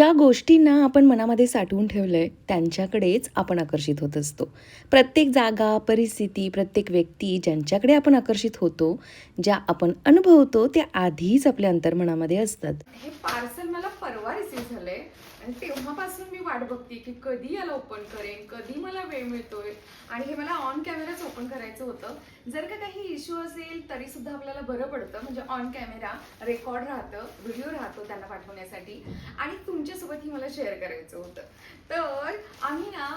ज्या गोष्टींना आपण मनामध्ये साठवून ठेवलं आहे त्यांच्याकडेच आपण आकर्षित होत असतो. प्रत्येक जागा परिस्थिती प्रत्येक व्यक्ती ज्यांच्याकडे आपण आकर्षित होतो ज्या आपण अनुभवतो त्या आधीच आपल्या अंतर्मनामध्ये असतात. हे पार्सल मला परवा रिसीव झालंय. आणि तेव्हापासून मी वाट बघते की कधी याला ओपन करेन कधी मला वेळ मिळतोय. आणि हे मला ऑन कॅमेराच ओपन करायचं होतं. जर का काही इश्यू असेल तरी सुद्धा आपल्याला बरं पडतं. म्हणजे ऑन कॅमेरा रेकॉर्ड राहतं व्हिडिओ राहतो त्यांना पाठवण्यासाठी. आणि तुमच्यासोबतही मला शेअर करायचं होतं. तर आम्ही ना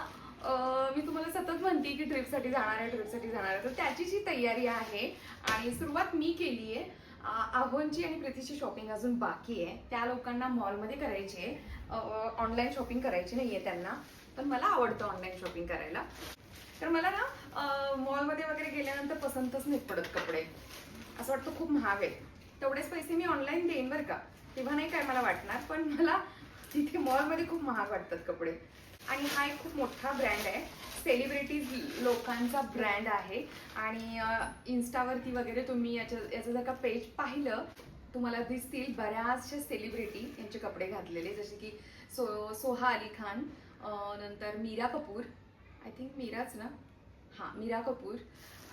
मी तुम्हाला सतत म्हणते की ट्रिपसाठी जाणार आहे ट्रिपसाठी जाणार आहे. तर त्याची जी तयारी आहे आणि सुरुवात मी केली आहे आव्हानची आणि प्रीतीची शॉपिंग अजून बाकी आहे. त्या लोकांना मॉलमध्ये करायची आहे. ऑनलाईन शॉपिंग करायची नाही आहे त्यांना पण मला आवडतं ऑनलाईन शॉपिंग करायला. तर मला ना मॉलमध्ये वगैरे गेल्यानंतर पसंतच नाही पडत कपडे. असं वाटतं खूप महाग आहे तेवढेच पैसे मी ऑनलाईन देईन बरं का. तेव्हा नाही काय मला वाटणार पण मला तिथे मॉलमध्ये खूप महाग वाटतात कपडे. आणि हा एक खूप मोठा ब्रँड आहे. सेलिब्रिटीज लोकांचा ब्रँड आहे. आणि इन्स्टावरती वगैरे तुम्ही याच्या याचं जर का पेज पाहिलं तुम्हाला दिसतील बऱ्याचशा सेलिब्रिटी यांचे कपडे घातलेले जसे की सो सोहा अली खान नंतर मीरा कपूर. आय थिंक मीराच ना? हां मीरा कपूर.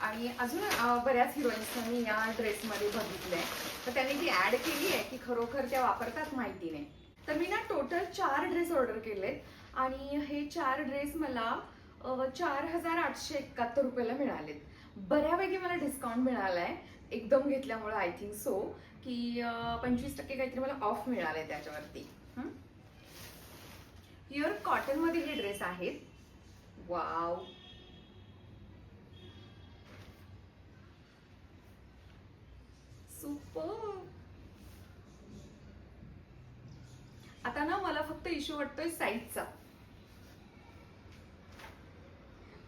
आणि अजून बऱ्याच हिरोईन्सना मी या ड्रेसमध्ये बघितलंय. तर त्यांनी ती ॲड केली आहे की खरोखर त्या वापरतात माहिती नाही तर मी ना टोटल चार ड्रेस ऑर्डर केलेत. आणि हे चार ड्रेस मला चार हजार आठशे एकाहत्तर रुपयाला मिळालेत. बऱ्यापैकी मला डिस्काउंट मिळाला आहे एकदम घेतल्यामुळं आय थिंक सो की पंचवीस टक्के काहीतरी मला ऑफ मिळाले त्याच्यावरती. प्युअर कॉटनमध्ये हे ड्रेस आहेत. वाव सुपर आता ना मला फक्त इश्यू वाटतोय साईजचा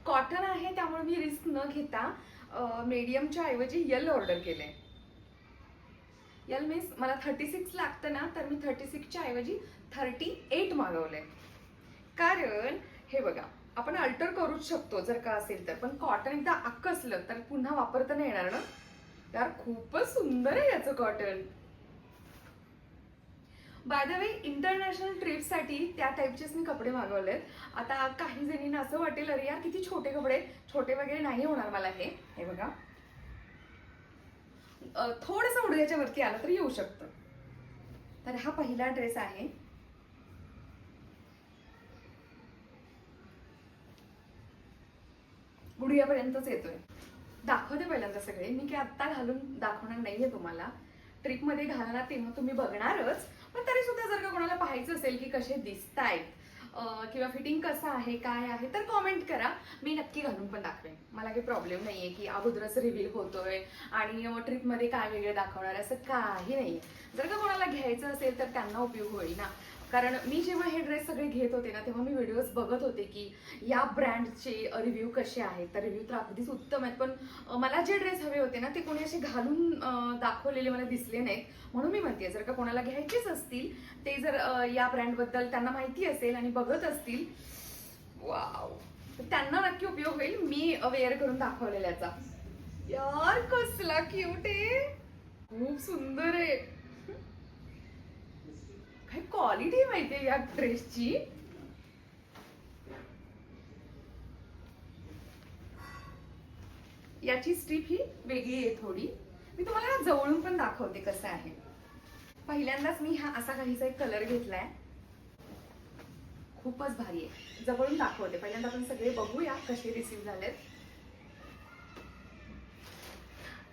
कॉटन आहे त्यामुळे मी रिस्क न घेता मीडियमच्या ऐवजी यल ऑर्डर केले यल मीन्स मला थर्टी सिक्स लागतं ना तर मी थर्टी सिक्सच्या ऐवजी थर्टी एट मागवलंय. कारण हे बघा आपण अल्टर करूच शकतो जर का असेल तर. पण कॉटन एकदा आकसलं तर पुन्हा वापरता नाही येणार ना. यार खूपच सुंदर आहे याचं cotton by the way international ट्रिपसाठी त्या टाईपचेच मी कपडे मागवलेत. आता काही जणींना असं वाटेल अरे यार किती छोटे कपडे छोटे वगैरे नाही होणार मला हे. हे बघा. थोडस उडद्याच्या वरती आलं तर येऊ शकतं. तर हा पहिला ड्रेस आहे. गुडघ्यापर्यंतच येतोय. दाखवते पहिल्यांदा सगळे. मी की आत्ता घालून दाखवणार नाहीये तुम्हाला. ट्रिपमध्ये घालणार तेव्हा तुम्ही बघणारच. पण तरी सुद्धा जर का कोणाला पाहायचं असेल की कसे दिसतायत किंवा फिटिंग कसं आहे काय आहे तर कॉमेंट करा. मी नक्की घालून पण दाखवेन. मला काही प्रॉब्लेम नाहीये की अगोदरच रिव्हील होतोय आणि ट्रिपमध्ये काय वेगळं दाखवणार असं काही नाहीये. जर का कोणाला घ्यायचं असेल तर त्यांना उपयोग होईल ना कारण मी जेव्हा हे ड्रेस सगळे घेत होते ना तेव्हा मी व्हिडिओज बघत होते की या ब्रँडचे रिव्ह्यू कसे आहेत. तर रिव्ह्यू तर अगदीच उत्तम आहेत. पण मला जे ड्रेस हवे होते ना ते कोणी असे घालून दाखवलेले मला दिसले नाहीत. म्हणून मी म्हणते जर का कोणाला घ्यायचेच असतील ते जर या ब्रँडबद्दल त्यांना माहिती असेल आणि बघत असतील वाव. तर त्यांना नक्की उपयोग होईल मी वेअर करून दाखवलेल्याचा. यार कसला क्यूट आहे. खूप सुंदर आहे. काय क्वालिटी माहितीये या ड्रेसची याची स्ट्रीप ही वेगळी आहे थोडी. मी तुम्हाला ना जवळून पण दाखवते कसं आहे. पहिल्यांदाच मी हा असा काहीसा एक कलर घेतलाय. खूपच भारी आहे. जवळून दाखवते. पहिल्यांदा आपण सगळे बघूया कसे रिसीव झालेत.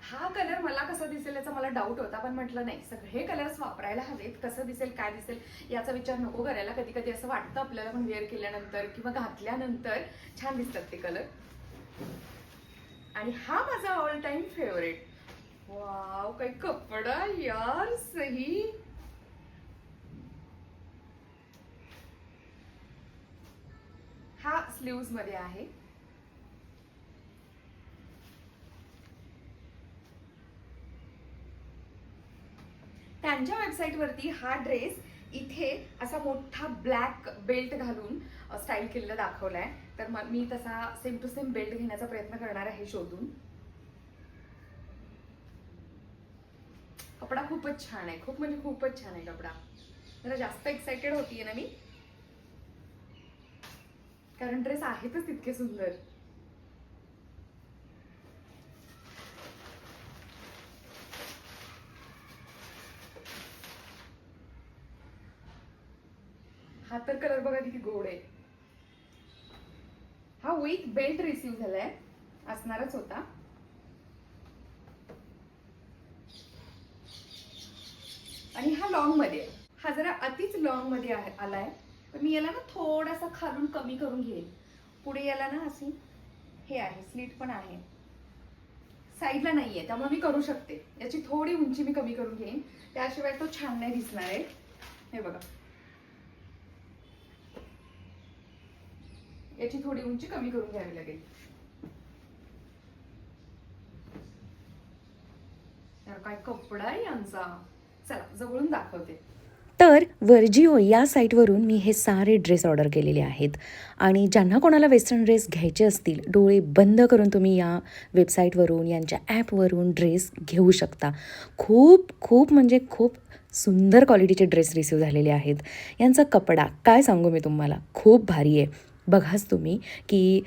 हा कलर मला कसा दिसेल याचा मला डाऊट होता पण म्हटलं नाही. सगळे कलर्स वापरायला हवेत कसं दिसेल काय दिसेल याचा विचार नको करायला. कधी कधी असं वाटतं आपल्याला पण वेअर केल्यानंतर किंवा घातल्यानंतर छान दिसतात ते कलर आणि हा माझा ऑल टाइम फेवरेट वाव काही कपडा यार सही. हा स्लीव्समध्ये आहे. त्यांच्या वेबसाईटवरती हा ड्रेस इथे असा मोठा ब्लॅक बेल्ट घालून स्टाईल केलेला दाखवलाय. तर मग मी तसा सेम टू सेम बेल्ट घेण्याचा प्रयत्न करणार आहे शोधून. कपडा खूपच छान आहे. खूप म्हणजे खूपच छान आहे कपडा. जरा जास्त एक्साइटेड होतीये ना मी? कारण ड्रेस आहेतच तितके सुंदर हा तर कलर बघा किती गोड आहे हा विथ बेल्ट झालाय. असणारच होता. आणि हा लॉंगमध्ये. हा जरा अतिच लॉंगमध्ये आलाय. पण मी याला ना थोडासा खालून कमी करून घेईन. पुढे याला ना अशी हे आहे स्लीट पण आहे. साईडला नाहीये त्यामुळे मी करू शकते. याची थोडी उंची मी कमी करून घेईन. त्याशिवाय तो छान नाही दिसणार आहे. हे बघा. याची थोडी उंची कमी करून घ्यावी लागेल. तर काय कपडा आहे यांचा? चला जवळून दाखवते. तर वर्जिओ या साईटवरून मी हे सारे ड्रेस ऑर्डर केलेले आहेत. आणि ज्यांना कोणाला वेस्टर्न ड्रेस घ्यायचे असतील डोळे बंद करून तुम्ही या वेबसाईटवरून यांच्या ॲपवरून ड्रेस घेऊ शकता. खूप खूप म्हणजे खूप सुंदर क्वालिटीचे ड्रेस रिसीव झालेले आहेत. यांचा कपडा काय सांगू मी तुम्हाला? खूप भारी आहे. बघाच तुम्ही की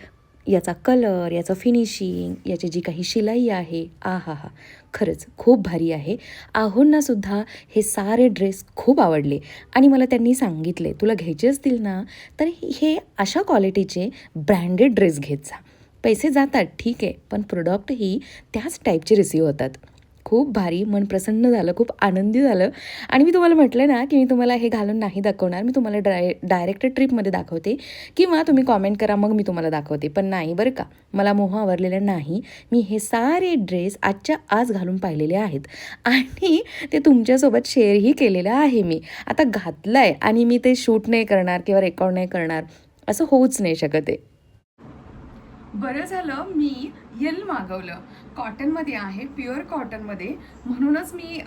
याचा कलर याचं फिनिशिंग याची जी काही शिलाई आहे आ हा हा खरंच खूप भारी आहे. आहोंनासुद्धा हे सारे ड्रेस खूप आवडले. आणि मला त्यांनी सांगितले तुला घ्यायचे असतील ना तर हे अशा क्वालिटीचे ब्रँडेड ड्रेस घेत जा. पैसे जातात ठीक आहे पण प्रोडक्ट ही त्याच टाईपचे रिसीव होतात. खूप भारी मन प्रसन्न झालं खूप आनंदी झालं. आणि मी तुम्हाला म्हटलं ना की मी तुम्हाला हे घालून नाही दाखवणार. मी तुम्हाला डाय डायरेक्ट ट्रिपमध्ये दाखवते. किंवा तुम्ही कॉमेंट करा मग मी तुम्हाला दाखवते. पण नाही बरं का. मला मोह आवरलेला नाही. मी हे सारे ड्रेस आजच्या आज घालून पाहिलेले आहेत. आणि ते तुमच्यासोबत शेअरही केलेलं आहे मी. आता घातलं आहे आणि मी ते शूट नाही करणार किंवा रेकॉर्ड नाही करणार असं होऊच नाही शकत आहे. बरं झालं मी येल मागवलं. कॉटनमध्ये आहे प्युअर कॉटनमध्ये म्हणूनच मी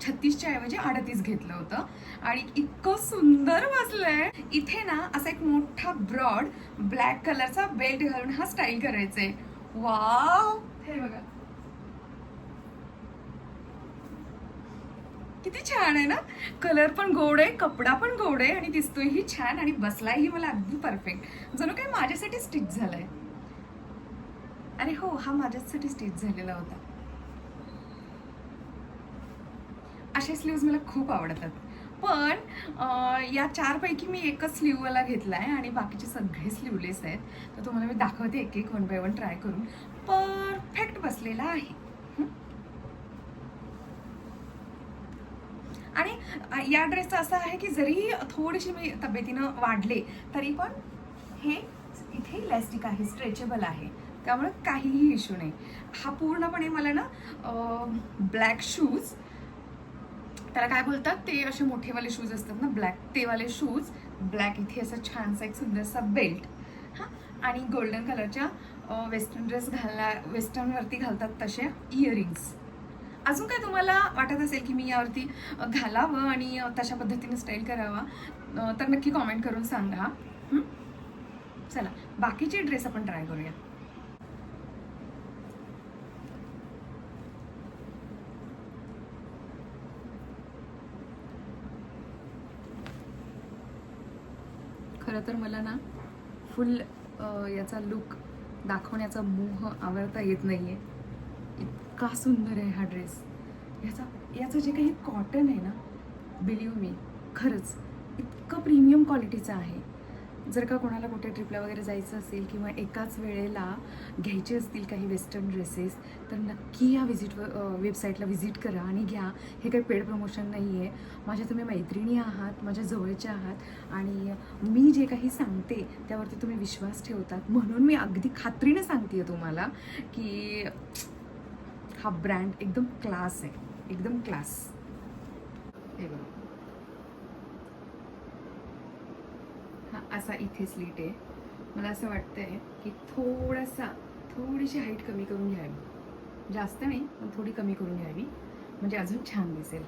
छत्तीसच्या ऐवजी अडतीस घेतलं होतं. आणि इतकं सुंदर बसलंय इथे ना असा एक मोठा ब्रॉड ब्लॅक कलरचा बेल्ट घालून हा स्टाईल करायचा आहे वाव हे बघा. किती छान आहे ना? कलर पण गोड आहे कपडा पण गोड आहे आणि दिसतोयही छान आणि बसलाही मला अगदी परफेक्ट जणू काही माझ्यासाठी स्टिच झालाय. अरे हो हा माझ्याचसाठी स्टिच झालेला होता. असे स्लीव्ज मला खूप आवडतात. पण या चारपैकी मी एकच स्लीववाला घेतला आहे आणि बाकीचे सगळे स्लीवलेस आहेत. तर तुम्हाला मी दाखवते एक एक वन बाय वन ट्राय करून. परफेक्ट बसलेला आहे. आणि या ड्रेसचं असं आहे की जरी थोडीशी मी तब्येतीनं वाढले तरी पण हे इथे इलॅस्टिक आहे स्ट्रेचेबल आहे. त्यामुळे काहीही इश्यू नाही. हा पूर्णपणे मला ना ब्लॅक शूज त्याला काय बोलतात? ते असे मोठेवाले शूज असतात ना ब्लॅक तेवाले शूज ब्लॅक इथे असं छानसा एक सुंदरसा बेल्ट हां? आणि गोल्डन कलरच्या वेस्टर्न ड्रेस घालला वेस्टर्नवरती घालतात तसे इयरिंग्स अजून काय तुम्हाला वाटत असेल की मी यावरती घालावं आणि तशा पद्धतीने स्टाईल करावा? तर नक्की कॉमेंट करून सांगा. चला बाकीचे ड्रेस आपण ट्राय करूया खरं तर मला ना फुल याचा लुक दाखवण्याचा मोह आवडता येत नाही आहे इतका सुंदर आहे हा ड्रेस याचा याचं जे काही कॉटन आहे ना बिलीव मी खरंच इतकं प्रीमियम क्वालिटीचं आहे. जर का कोणाला कुठे ट्रिपला वगैरे जायचं असेल किंवा एकाच वेळेला घ्यायचे असतील काही वेस्टर्न ड्रेसेस तर नक्की या व्हिजिट वेबसाईटला व्हिजिट करा आणि घ्या. हे काही पेड प्रमोशन नाही आहे माझ्या तुम्ही मैत्रिणी आहात माझ्या जवळच्या आहात आणि मी जे काही सांगते त्यावरती तुम्ही विश्वास ठेवतात. म्हणून मी अगदी खात्रीने सांगते तुम्हाला की हा ब्रँड एकदम क्लास आहे. एकदम क्लास हे बघा हा असा इथे स्लीट आहे. मला असं वाटतंय की थोडासा थोडीशी हाईट कमी करून घ्यावी. जास्त नाही पण थोडी कमी करून घ्यावी. म्हणजे अजून छान दिसेल.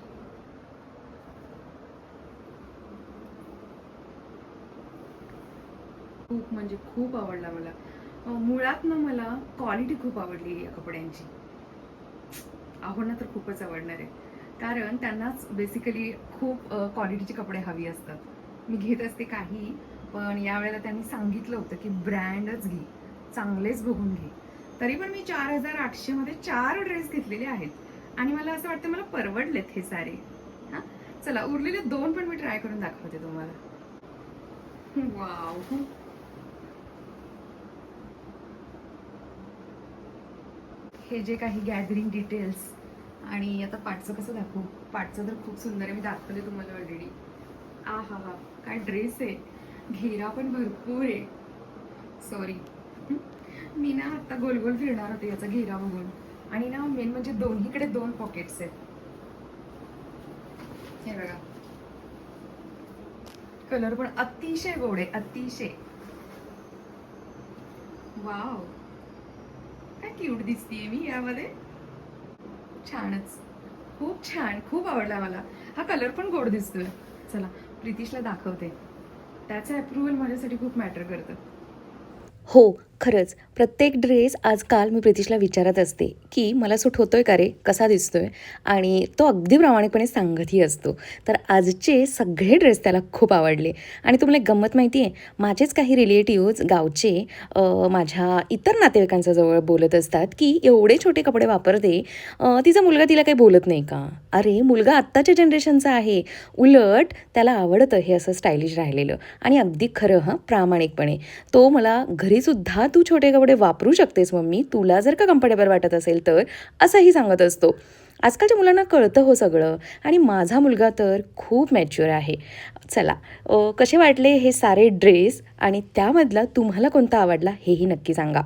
खूप म्हणजे खूप आवडला मला. मुळात ना मला क्वालिटी खूप आवडली या कपड्यांची. आवडणं तर खूपच आवडणार आहे. कारण त्यांनाच बेसिकली खूप क्वालिटीचे कपडे हवी असतात. मी घेत असते काही पण यावेळेला त्यांनी सांगितलं होतं की ब्रँडच घे चांगलेच बघून घे. तरी पण मी चार हजार आठशे मध्ये चार ड्रेस घेतलेले आहेत. आणि मला असं वाटतं मला परवडलेत हे सारे. हा? चला उरलेले दोन पण मी ट्राय करून दाखवते तुम्हाला. वाव. हे जे काही गॅदरिंग डिटेल्स आणि आता पाठचं कसं दाखवू? पाठचं तर खूप सुंदर आहे मी दाखवले तुम्हाला ऑलरेडी आ हा हा काय ड्रेस आहे? घेरा पण भरपूर आहे. सॉरी मी ना आता गोल गोल फिरणार होते याचा घेरा बघून. आणि ना मेन म्हणजे दोन्हीकडे दोन पॉकेट्स आहेत. हे बघा. कलर पण अतिशय गोड आहे अतिशय. वाव काय क्यूट दिसतीये मी यामध्ये. छानच. खूप छान खूप आवडला मला. हा कलर पण गोड दिसतोय. चला प्रितीशला दाखवते. त्याचं अप्रुव्हल माझ्यासाठी खूप मॅटर करतं. हो खरंच प्रत्येक ड्रेस आजकाल मी प्रितीशला विचारत असते की मला सूट होतोय का रे? कसा दिसतोय? आणि तो अगदी प्रामाणिकपणे सांगतही असतो. तर आजचे सगळे ड्रेस त्याला खूप आवडले. आणि तुम्हाला एक गंमत माहिती आहे माझेच काही रिलेटिव्ज गावचे माझ्या इतर नातेवाईकांच्या जवळ बोलत असतात की एवढे छोटे कपडे वापरते तिचा मुलगा तिला काही बोलत नाही का? अरे मुलगा आत्ताच्या जनरेशनचा आहे. उलट त्याला आवडतं हे असं स्टायलिश राहिलेलं. आणि अगदी खरं हां प्रामाणिकपणे. तो मला घरीसुद्धा तू छोटे कपडे वापरू शकतेस मम्मी. तुला जर का कम्फर्टेबल वाटत असेल तर असंही सांगत असतो. आजकालच्या मुलांना कळतं हो सगळं. आणि माझा मुलगा तर खूप मॅच्युअर आहे. चला कसे वाटले हे सारे ड्रेस आणि त्यामधला तुम्हाला कोणता आवडला हेही नक्की सांगा.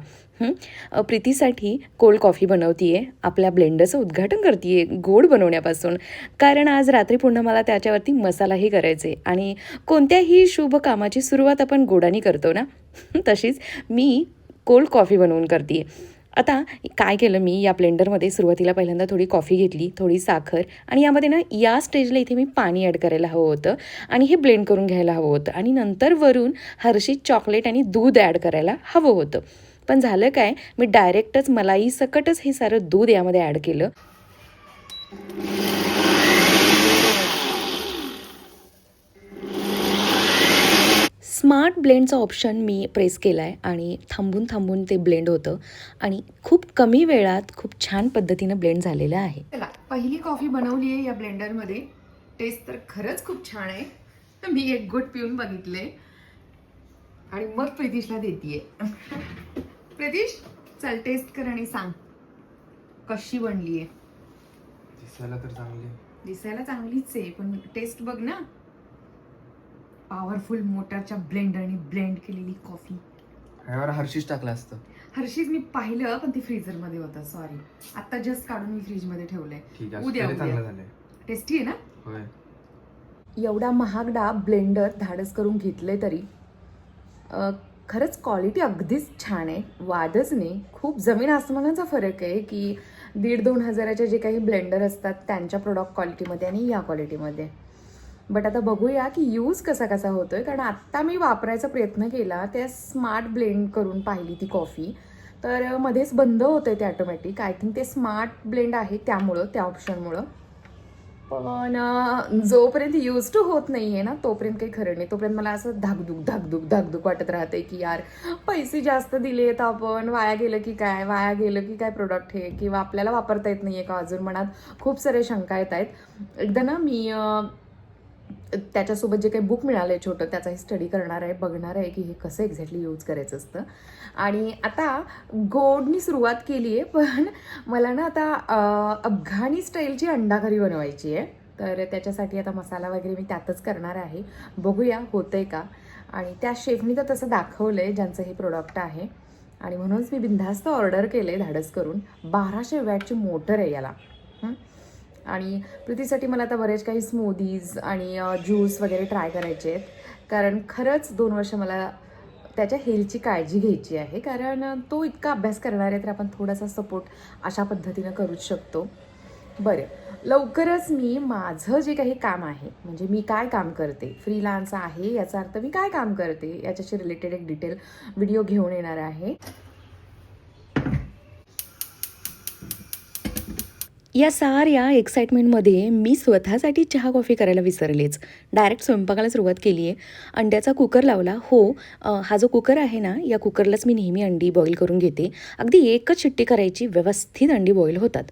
प्रीतीसाठी कोल्ड कॉफी बनवतीये. आपल्या ब्लेंडरचं उद्घाटन करते गोड बनवण्यापासून. कारण आज रात्री पुन्हा मला त्याच्यावरती मसालाही करायचे आणि कोणत्याही शुभ कामाची सुरुवात आपण गोडानी करतो ना? तशीच मी कोल्ड कॉफी बनवून करते आता काय केलं मी? या ब्लेंडरमध्ये सुरुवातीला पहिल्यांदा थोडी कॉफी घेतली थोडी साखर आणि यामध्ये ना या स्टेजला इथे मी पाणी ॲड करायला हवं होतं आणि हे ब्लेंड करून घ्यायला हवं होतं आणि नंतर वरून हर्षी चॉकलेट आणि दूध ॲड करायला हवं होतं. पण झालं काय? मी डायरेक्टच मलाई सकटच हे सारं दूध यामध्ये ॲड केलं. स्मार्ट ब्लेंडचं ऑप्शन मी प्रेस केलं आहे आणि थांबून थांबून ते ब्लेंड होतं. आणि खूप कमी वेळात खूप छान पद्धतीनं ब्लेंड झालेलं आहे. चला पहिली कॉफी बनवली आहे या ब्लेंडरमध्ये. टेस्ट तर खरंच खूप छान आहे. मी एक गुट पिऊन बघितले. आणि मग प्रितीशला देतीये. प्रितीश चल टेस्ट कर आणि सांग. कशी बनली आहे दिसायला तर चांगली दिसायला चांगलीच आहे पण टेस्ट बघ ना. पॉवरफुल मोटरच्या ब्लेंडरने ब्लेंड केलेली कॉफी ह्यावर हर्षीच टाकलं असतं. हर्षीज मी पाहिलं पण ती फ्रीजरमध्ये होतं सॉरी आता जस्ट काढून मी फ्रीजमध्ये ठेवलंय आहे उद्या, तरी उद्या. चांगलं झालंय. टेस्टी आहे ना? होय. एवढा महागडा ब्लेंडर धाडस करून घेतले तरी अ, खरंच क्वालिटी अगदीच छान आहे. वादच नाही. खूप जमीन आसमानाचा फरक आहे की दीड दोन हजाराचे जे काही ब्लेंडर असतात त्यांच्या प्रोडक्ट क्वालिटीमध्ये आणि या क्वालिटीमध्ये बट आता बघूया की यूज कसा कसा होतोय. कारण आत्ता मी वापरायचा प्रयत्न केला त्या स्मार्ट ब्लेंड करून पाहिली ती कॉफी तर मध्येच बंद होतंय ते ऑटोमॅटिक आय थिंक ते स्मार्ट ब्लेंड आहे त्यामुळं त्या ऑप्शनमुळं पण जोपर्यंत यूज टू होत नाही आहे ना तोपर्यंत काही खरं नाही. तोपर्यंत मला असं धाकधूक धाकधूक धाकधूक वाटत राहते की यार पैसे जास्त दिले आहेत आपण. वाया गेलं की काय? वाया गेलं की काय प्रोडक्ट हे? किंवा आपल्याला वापरता येत नाही आहे का? अजून मनात खूप सारे शंका येत आहेत. एकदा ना मी त्याच्यासोबत जे काही बुक मिळालं आहे छोटं त्याचाही स्टडी करणार आहे बघणार आहे की हे कसं एक्झॅक्टली यूज करायचं असतं. आणि आता गोडनी सुरुवात केली आहे पण मला ना आता अफगाणी स्टाईलची अंडाकरी बनवायची आहे. तर त्याच्यासाठी आता मसाला वगैरे मी त्यातच करणार आहे. बघूया होतंय का? आणि त्या शेफनी तर तसं दाखवलं आहे ज्यांचं हे प्रोडक्ट आहे. आणि म्हणूनच मी बिनधास्त ऑर्डर केलं आहे धाडस करून. बाराशे वॅटची मोटर आहे याला. हं? आणि प्रीतीसाठी मला आता बरेच काही स्मूदीज आणि ज्यूस वगैरे ट्राय करायचे आहेत. कारण खरंच दोन वर्ष मला त्याच्या हेल्थची काळजी घ्यायची आहे. कारण तो इतका अभ्यास करणार आहे तर आपण थोडासा सपोर्ट अशा पद्धतीनं करूच शकतो. बरं. लवकरच मी माझं जे काही काम आहे म्हणजे मी काय काम करते फ्रीलान्स आहे याचा अर्थ मी काय काम करते याच्याशी रिलेटेड एक डिटेल व्हिडिओ घेऊन येणार आहे. या साऱ्या एक्साइटमेंटमध्ये मी स्वतःसाठी चहा कॉफी करायला विसरलेच. डायरेक्ट स्वयंपाकाला सुरुवात केली आहे अंड्याचा कुकर लावला. हो हा जो कुकर आहे ना या कुकरलाच मी नेहमी अंडी बॉईल करून घेते. अगदी एकच शिट्टी करायची व्यवस्थित अंडी बॉईल होतात.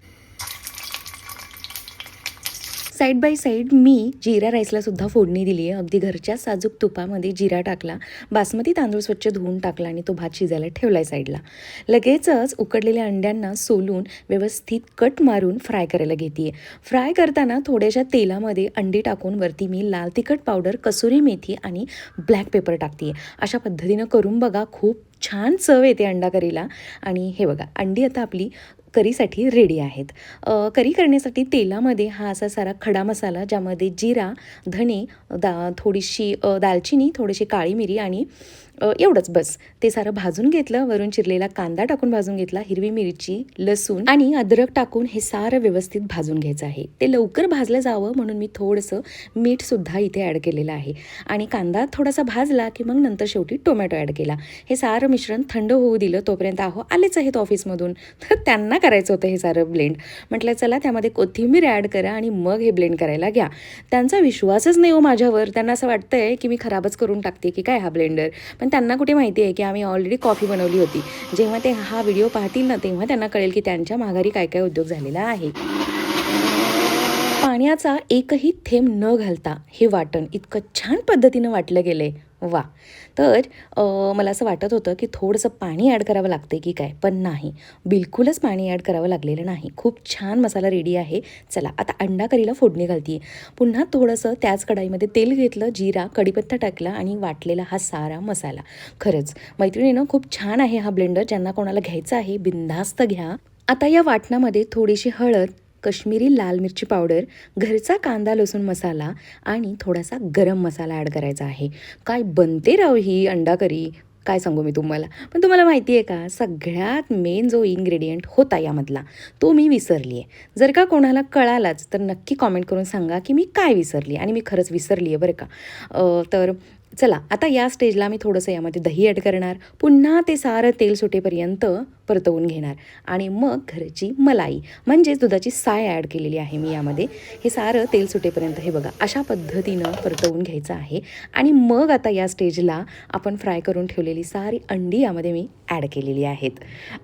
साईड बाय साईड मी जिरा राईसला सुद्धा फोडणी दिली आहे. अगदी घरच्या साजूक तुपामध्ये जिरा टाकला बासमती तांदूळ स्वच्छ धुवून टाकला आणि तो भात शिजायला ठेवला आहे साईडला. लगेचच उकडलेल्या अंड्यांना सोलून व्यवस्थित कट मारून फ्राय करायला घेते फ्राय करताना थोड्याशा तेलामध्ये अंडी टाकून वरती मी लाल तिखट पावडर कसुरी मेथी आणि ब्लॅक पेपर टाकते अशा पद्धतीनं करून बघा खूप छान चव येते अंडा करीला आणि हे बघा अंडी आता आपली करीसाठी रेडी आहेत. करी करण्यासाठी तेलामध्ये हा असा सारा खडा मसाला ज्यामध्ये जिरा धणे दा थोडीशी दालचिनी थोडीशी काळी मिरी आणि एवढंच बस. ते सारं भाजून घेतलं वरून चिरलेला कांदा टाकून भाजून घेतला हिरवी मिरची लसूण आणि अद्रक टाकून हे सारं व्यवस्थित भाजून घ्यायचं आहे. ते लवकर भाजलं जावं म्हणून मी थोडंसं मीठसुद्धा इथे ॲड केलेलं आहे. आणि कांदा थोडासा भाजला की मग नंतर शेवटी टोमॅटो ॲड केला. हे सारं मिश्रण थंड होऊ दिलं तोपर्यंत आहो आलेच आहेत ऑफिसमधून. तर त्यांना करायचं होतं हे सारं ब्लेंड. म्हटलं चला त्यामध्ये कोथिंबीर ॲड करा आणि मग हे ब्लेंड करायला घ्या. त्यांचा विश्वासच नाही हो माझ्यावर. त्यांना असं वाटतंय की मी खराबच करून टाकते की काय हा ब्लेंडर. पण त्यांना कुठे माहिती आहे की आम्ही ऑलरेडी कॉफी बनवली होती. जेव्हा ते हा व्हिडिओ पाहतील ना तेव्हा त्यांना कळेल की त्यांच्या माघारी काय काय उद्योग झालेला आहे. पाण्याचा एकही थेंब न घालता हे वाटण इतकं छान पद्धतीनं वाटलं गेलं आहे वा. तर मला असं वाटत होतं की थोडंसं पाणी ॲड करावं लागते की काय? पण नाही. बिलकुलच पाणी ॲड करावं लागलेलं नाही. खूप छान मसाला रेडी आहे. चला आता अंडा करीला फोडणी घालते पुन्हा थोडंसं त्याच कढाईमध्ये तेल घेतलं जिरा कढीपत्ता टाकला आणि वाटलेला हा सारा मसाला. खरंच मैत्रिणीनं खूप छान आहे हा ब्लेंडर. ज्यांना कोणाला घ्यायचा आहे बिनधास्त घ्या. आता या वाटणामध्ये थोडीशी हळद कश्मीरी लाल मिरची पावडर घरचा कांदा लसूण मसाला आणि थोडासा गरम मसाला ॲड करायचा आहे. काय बनते राव ही अंडा करी काय सांगू मी तुम्हाला? पण तुम्हाला माहिती आहे का सगळ्यात मेन जो इन्ग्रेडियंट होता यामधला तो मी विसरली आहे जर का कोणाला कळालाच तर नक्की कॉमेंट करून सांगा की मी काय विसरली आणि मी खरंच विसरली आहे बरं का. तर चला आता या स्टेजला मी थोडंसं यामध्ये दही ॲड करणार. पुन्हा ते सारं तेल सुटेपर्यंत परतवून घेणार. आणि मग घरची मलाई म्हणजेच दुधाची साय ॲड केलेली आहे मी यामध्ये. हे सारं तेल सुटेपर्यंत हे बघा अशा पद्धतीनं परतवून घ्यायचं आहे. आणि मग आता या स्टेजला आपण फ्राय करून ठेवलेली सारी अंडी यामध्ये मी ॲड केलेली आहेत.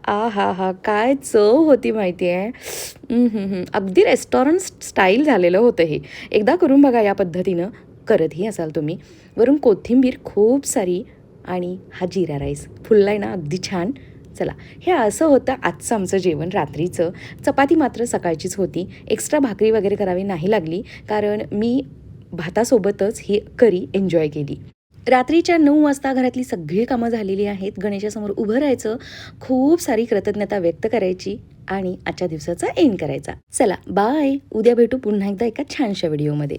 आ हा हा काय चव होती माहिती आहे. अगदी रेस्टॉरंट स्टाईल झालेलं होतं हे. एकदा करून बघा या पद्धतीनं. करतही असाल तुम्ही. वरून कोथिंबीर खूप सारी आणि हा जिरा राईस. फुललाय ना अगदी छान. चला हे असं होतं आजचं आमचं जेवण रात्रीचं. चपाती मात्र सकाळचीच होती. एक्स्ट्रा भाकरी वगैरे करावी नाही लागली कारण मी भातासोबतच ही करी एन्जॉय केली. रात्रीच्या नऊ वाजता घरातली सगळी कामं झालेली आहेत. गणेशासमोर उभं राहायचं खूप सारी कृतज्ञता व्यक्त करायची आणि आजच्या दिवसाचा एंड करायचा. चला बाय उद्या भेटू पुन्हा एकदा एका छानशा व्हिडिओमध्ये